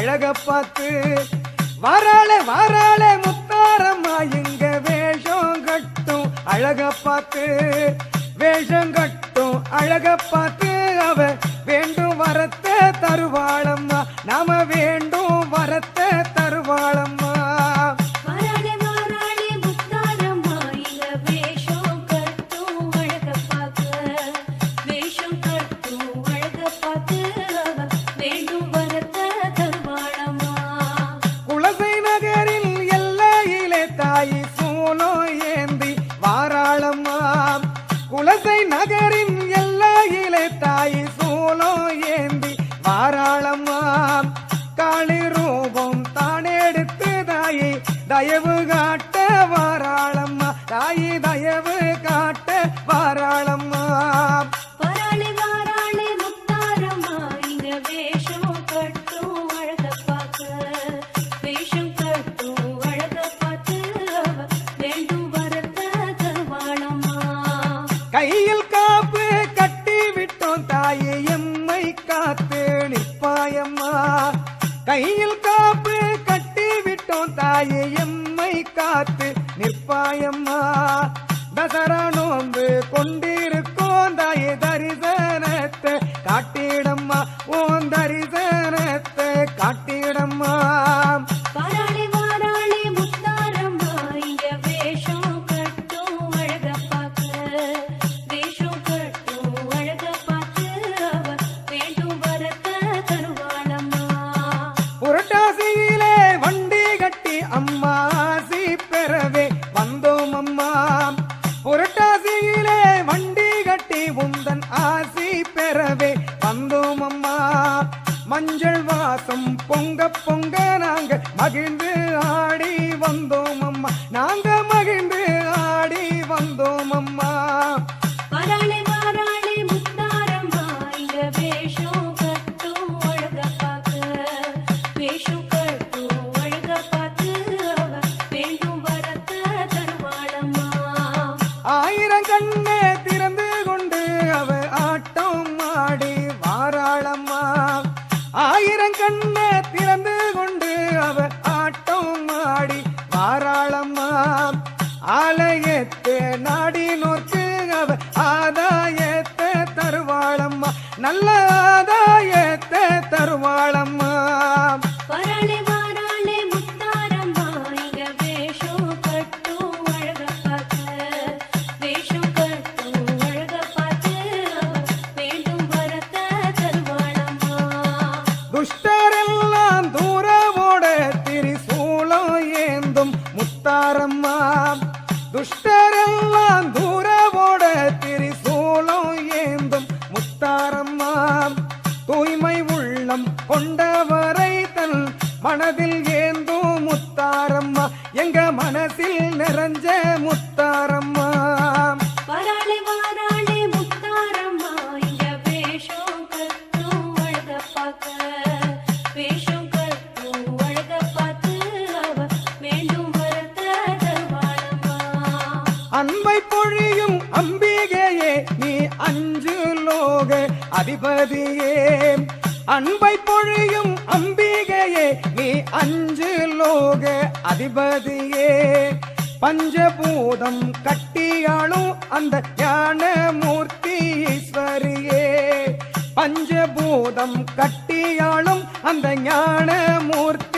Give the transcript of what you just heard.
அழக பார்த்து வராளே வராளே முத்தாரம்மா இங்க வேஷம் கட்டும். அழக பார்த்து வேஷம் கட்டும். அழக பார்த்து அவ வேண்டும் வரத்தை தருவாளம்மா. தயவு காட்ட வாராளம்மா. தாயி தயவு காட்ட வாராளம்மா. கையில் காப்பு கட்டி விட்டோம் தாயே எம்மை காத்து நிற்பாயம்மா. கையில் காப்பு கட்டி விட்டோம் தாயே காத்து நிற்பாயம்மா. தசரா நோம்பு கொண்டிருக்கோம் தாய தரிசனத்தை. காட்டிடம்மா ஓம் தரிசனத்தை. காட்டிடம்மா. ஆசி பெறவே வந்தோம் அம்மா. புரட்டாசியிலே வண்டி கட்டி உந்தன் ஆசி பெறவே வந்தோம் அம்மா. மஞ்சள் வாசம் பொங்க பொங்க நாங்க மகிழ்ந்து ஆடி வந்தோம் அம்மா. நாங்க மகிழ்ந்து ஆடி வந்தோம் அம்மா. வேஷம். ஆயிரம் கண்ண திறந்து கொண்டு அவ ஆட்டம் ஆடி வாராளம்மா. ஆலை துஷ்டரெல்லாம் தூரவோட திரிசூலம் ஏந்தும் முத்தாரம்மா. துஷ்டரெல்லாம் தூரவோட திரிசூலம் ஏந்தும் முத்தாரம்மா. தூய்மை உள்ளம் கொண்டவரை தன் மனதில் ஏந்தும் முத்தாரம்மா. எங்க மனசில் நிறைஞ்ச முத்தாரம்மா. அஞ்சு லோக அதிபதியே. அன்பை பொழியும் அம்பிகையே நீ அஞ்சு லோக அதிபதியே. பஞ்சபூதம் கட்டியாளும் அந்த ஞான மூர்த்தி ஈஸ்வரியே. பஞ்சபூதம் கட்டியாளும் அந்த ஞான மூர்த்தி